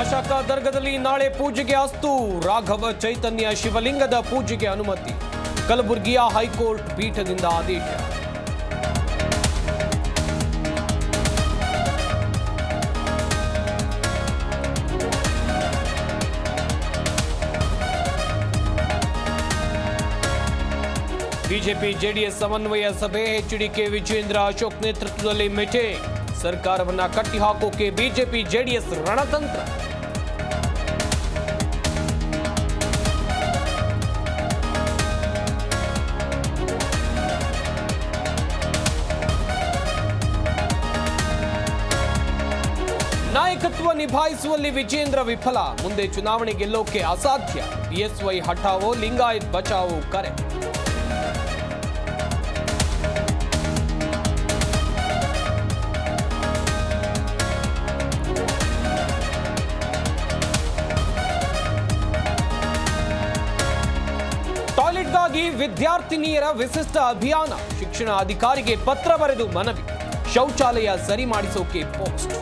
ಅಶಾಕ ದರ್ಗದಲ್ಲಿ ನಾಳೆ ಪೂಜೆಗೆ ಅಸ್ತು ರಾಘವ ಚೈತನ್ಯ ಶಿವಲಿಂಗದ ಪೂಜೆಗೆ ಅನುಮತಿ ಕಲಬುರಗಿಯ ಹೈಕೋರ್ಟ್ ಪೀಠದಿಂದ ಆದೇಶ ಬಿಜೆಪಿ ಜೆಡಿಎಸ್ ಸಮನ್ವಯ ಸಭೆ ಎಚ್ಡಿಕೆ ವಿಜೇಂದ್ರ ಅಶೋಕ್ ನೇತೃತ್ವದಲ್ಲಿ ಮೀಟಿಂಗ್ ಸರ್ಕಾರವನ್ನ ಕಟ್ಟಿಹಾಕೋಕೆ ಬಿಜೆಪಿ ಜೆಡಿಎಸ್ ರಣತಂತ್ರ ನಾಯಕತ್ವ ನಿಭಾಯಿಸುವಲ್ಲಿ ವಿಜೇಂದ್ರ ವಿಫಲ. ಮುಂದೆ ಚುನಾವಣೆ ಗೆಲ್ಲೋಕೆ ಅಸಾಧ್ಯ. ಬಿಎಸ್ವೈ ಹಠಾವೋ, ಲಿಂಗಾಯತ್ ಬಚಾವೋ ಕರೆ. ಟಾಯ್ಲೆಟ್ಗಾಗಿ ವಿದ್ಯಾರ್ಥಿನಿಯರ ವಿಶಿಷ್ಟ ಅಭಿಯಾನ. ಶಿಕ್ಷಣ ಅಧಿಕಾರಿಗೆ ಪತ್ರ ಬರೆದು ಮನವಿ. ಶೌಚಾಲಯ ಸರಿ ಮಾಡಿಸೋಕೆ ಪೋಸ್ಟ್.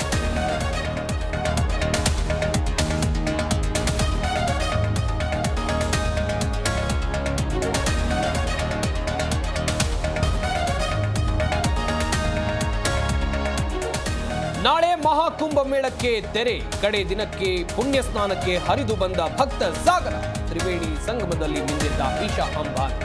ಮಹಾಕುಂಭ ಮೇಳಕ್ಕೆ ತೆರೆ. ಕಡೆ ದಿನಕ್ಕೆ ಪುಣ್ಯ ಸ್ನಾನಕ್ಕೆ ಹರಿದು ಬಂದ ಭಕ್ತ ಸಾಗರ. ತ್ರಿವೇಣಿ ಸಂಗಮದಲ್ಲಿ ನಿಂತಿದ್ದ ಈಶಾ ಅಂಬಾನ್